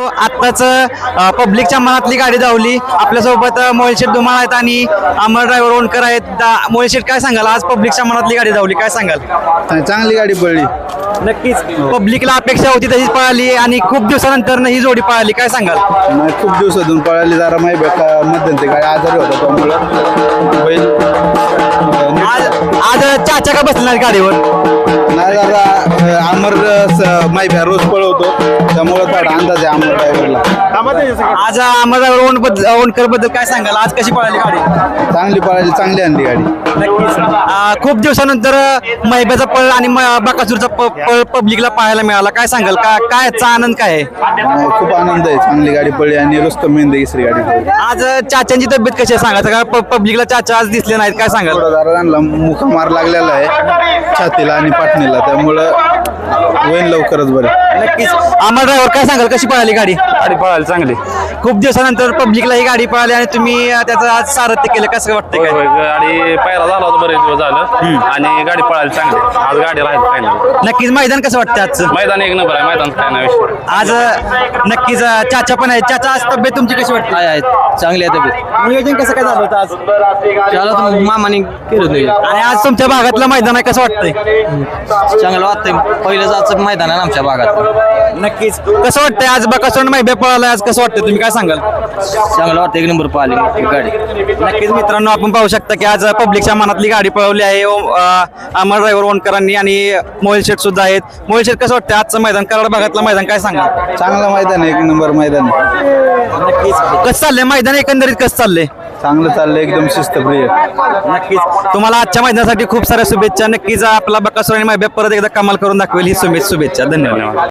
आत्ताच पब्लिकच्या मनातली गाडी धावली. आपल्यासोबत मोहिलशेठ धुमाळ आहेत आणि अमर ड्रायव्हर ओणकर आहेत. मोहिलशेठ काय सांगाल? आज पब्लिकच्या मनातली गाडी धावली काय सांगाल? चांगली गाडी पडली नक्कीच पब्लिकला अपेक्षा होती तशीच पळाली आणि खूप दिवसानंतर ही जोडी पळाली. काय सांगाल? खूप दिवसातून पळाली. जरा माहिती मध्यंतरी गाडी आजारी होता त्यामुळं आज आज चाचा का बसला गाडीवर? नाही जरा अं, अमर माहिती रोज पळवतो. त्यामुळं थोडा अंदाज आहे अमर ड्रायव्हरला. आज ड्रायव्हर ओणबद्दल ओणकरबद्दल काय सांगाल? आज कशी पळाली गाडी? चांगली पळाली चांगली आणली गाडी. खूप दिवसानंतर महिब्याचा पळ आणि म- बकासूरचा प- पळ पब्लिकला पाहायला मिळाला. काय सांगाल? का काय याचा आनंद काय आहे? नाही, खूप आनंद आहे. चांगली गाडी पडली आणि रुस्तम मेहंदे तिसरी गाडी. आज चाचांची तब्येत कशी आहे? सांगायचं का प- पब्लिकला चाचा आज दिसले नाहीत. काय सांगाल? थोडा जरा त्यांना मुख मार लागलेला आहे छातीला आणि पाटणीला त्यामुळं होईल लवकरच बरं. नक्कीच. अमर ड्रायव्हर काय सांगाल? कशी पळाली गाडी? गाडी पळायला चांगली. खूप दिवसानंतर पब्लिकला ही गाडी पळाली आणि तुम्ही अ, त्याचं आज सारथ्य केलं. कसं वाटतंय होय, काय? होय. गाडी पायरा झाला होता बरेच दिवस झालं. आणि गाडी पळायला चांगली. आज गाडी राहील काय नाही नक्कीच मैदान कसं वाटतं आजचं? मैदान एक नंबर आहे मैदान काय नाही विषय आज अ, नक्कीच अ, चाचा पण आहे चाचा आज तब्येत तुमची कशी वाटते? आहेत चांगली आहे तब्येत. नियोजन कसं काय झालं होतं आज? त्याला तर मामाने केलं नाही आणि आज तुमच्या भागातलं मैदान आहे कसं वाटतंय? चांगलं वाटतंय. पहिलं जायचं मैदान आहे आमच्या भागात. नक्कीच. कसं वाटतंय आज बकासूर मैबे पळाला आज कसं वाटतंय? तुम्ही काय सांगाल? चांगलं वाटतं एक नंबर पाहिली गाडी. नक्कीच मित्रांनो आपण पाहू शकता की आज पब्लिकच्या मनातली गाडी पळवली आहे. ओम- अ, अमर ड्रायव्हर वणकरांनी आणि मोहिल शेठ सुद्धा आहेत. मोहिल शेठ कसं वाटतं आजचं मैदान? कराड भागातलं मैदान काय सांगा चांगलं मैदान आहे एक नंबर मैदान आहे. नक्कीच. कसं चाललंय? मैदान एकंदरीत कसं चाललंय? चांगलं चाललं एकदम शिस्तप्रिय. नक्कीच. तुम्हाला आजच्या मैदानासाठी खूप साऱ्या शुभेच्छा. नक्कीच आपला बकासूर आणि मैब्या परत एकदा कमाल करून दाखवेल. ही शुभेच्छा शुभेच्छा. धन्यवाद.